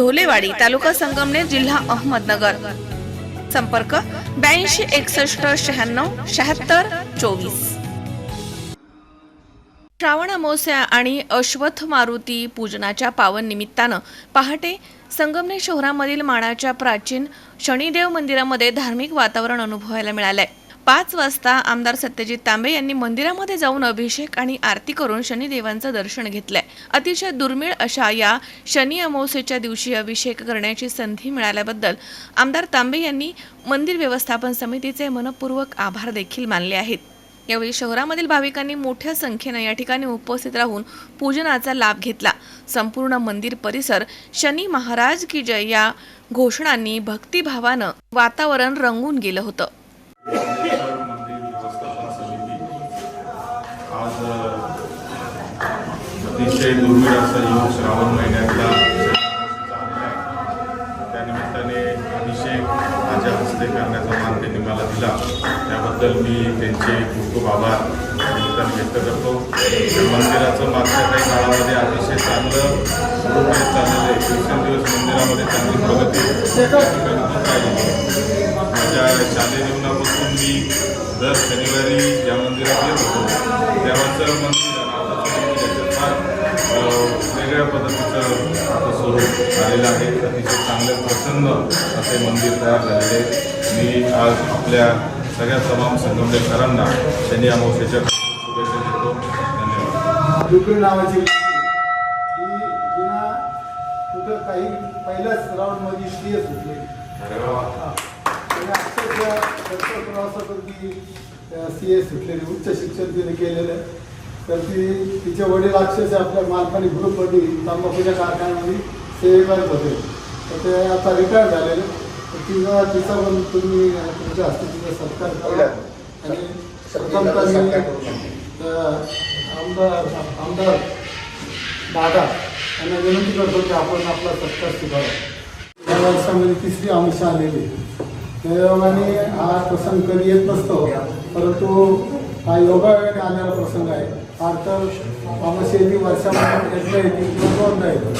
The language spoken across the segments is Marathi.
ढोलेवाडी तालुका संगमनेर जिल्हा अहमदनगर. संपर्क ब्याऐंशी एकसष्ट शहाण्णव शहात्तर चोवीस. श्रावण अमावस्या आणि अश्वथ मारुती पूजनाच्या पावन निमित्तानं पहाटे संगमनेर शहरामधील माणाच्या प्राचीन शनिदेव मंदिरामध्ये धार्मिक वातावरण अनुभवायला मिळालंय. पाच वाजता आमदार सत्यजित तांबे यांनी मंदिरामध्ये जाऊन अभिषेक आणि आरती करून शनिदेवांचं दर्शन घेतलंय. अतिशय दुर्मिळ अशा या शनी अमावस्येच्या दिवशी अभिषेक करण्याची संधी मिळाल्याबद्दल आमदार तांबे यांनी मंदिर व्यवस्थापन समितीचे मनपूर्वक आभार देखील मानले आहेत. यावेळी शहरामधील भाविकांनी मोठ्या संख्येनं या ठिकाणी उपस्थित राहून पूजनाचा लाभ घेतला. संपूर्ण मंदिर परिसर शनी महाराज की जय या घोषणांनी भक्तिभावानं वातावरण रंगून गेलं होतं. अतिशय दुर्मिळ असा योग श्रावण महिन्यातला त्यानिमित्ताने अभिषेक माझ्या हस्ते करण्याचा मान त्यांनी मला दिला. त्याबद्दल मी त्यांचे खूप खूप आभार. निमित्ताने व्यक्त करतो. त्या मंदिराचं मागच्या काही काळामध्ये अतिशय चांगलं स्वरूप चाललेलं आहे. दिवसेंदिवस मंदिरामध्ये चांगली प्रगती माझ्या शालेय जीवनापासून मी दर शनिवारी या मंदिरात येत होतो. तेव्हाचं मंदिर वेगळ्या पद्धतीचं आता स्वरूप आलेलं आहे. अतिशय चांगले प्रसन्न असे मंदिर तयार झालेले मी आज आपल्या सगळ्या तमाम संगमनेरकरांना शनी अमावस्येच्या शुभेच्छा देतो. धन्यवाद. डुकरी नावाची ही कुठं काही पहिल्याच राऊंडमध्ये सी एस होती आणि अक्षरशः सी एस सुटलेली उच्च शिक्षण तिने केलेलं आहे. तर ती तिचे वडील अक्षरशः आपल्या मालपाणी ग्रुपमध्ये तंबाखूच्या कारखान्यामध्ये सेवे करत होते तर ते आता रिटायर झालेले. तर तिचा तिचा पण तुम्ही तुमच्या हस्ते तिचा सत्कार करा. आणि आमदार आमदार दादा यांना विनंती करतो की आपण आपला सत्कार स्वीकारा. या वर्षामध्ये तिसरी आमशा आलेली. त्यायोगाने हा प्रसंग कधी येत नसतो परंतु हा योगायोगाने आलेला प्रसंग आहे. फार आमशा येते वर्षामध्ये येते किंवा दोनदा येते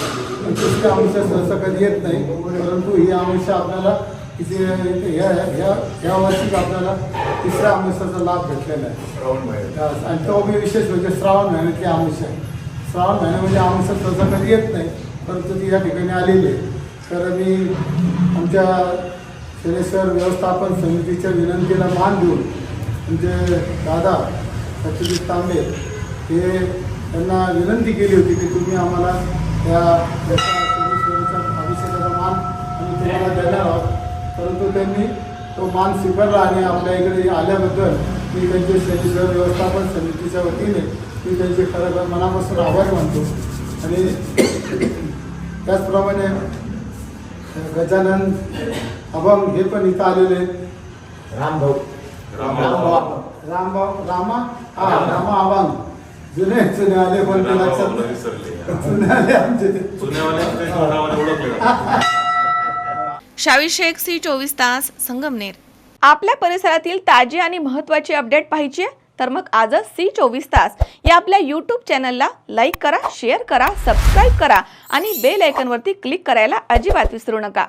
पण तिसरी आमशा सहसा कधी येत नाही परंतु ही आमशा आपल्याला इथे ह्या ह्या ह्या वर्षीच आपल्याला तिसऱ्या आमशाचा लाभ भेटलेला आहे. आणि तो बी विशेष म्हणजे श्रावण महिन्यातली आमुष आहे श्रावण महिन्यामध्ये आमुष सहसा कधी येत नाही परंतु ती या ठिकाणी आलेली आहे. तर मी आमच्या शनेश्वर व्यवस्थापन समितीच्या विनंतीला मान देऊन आमचे दादा सत्यजित तांबे हे त्यांना विनंती केली होती की तुम्ही आम्हाला त्या अभिषेकाचा मान आम्ही तुम्हाला देणार आहोत. परंतु त्यांनी तो मान स्वीकारला आणि आपल्या इकडे आल्याबद्दल मी त्यांचे शनीश्वर व्यवस्थापन समितीच्या वतीने मी त्यांचे खरं खरं मनापासून आभार मानतो. आणि त्याचप्रमाणे गजानन अभंग हे पण इथं आलेले रामभाऊ. रामभाऊ. रामभाऊ. रामा हा रामा अभंग. जुने जुने आले पण ते लक्षात विसरले जुने आले आमचे ते शावी शेख सी चोवीस तास संगमनेर. आपल्या परिसरातील ताजी आणि महत्त्वाची अपडेट पाहिजे? तर मग आजच सी चोवीस तास. या आपल्या यूट्यूब चॅनलला लाईक करा शेअर करा सबस्क्राईब करा आणि बेल आयकनवरती क्लिक करायला अजिबात विसरू नका.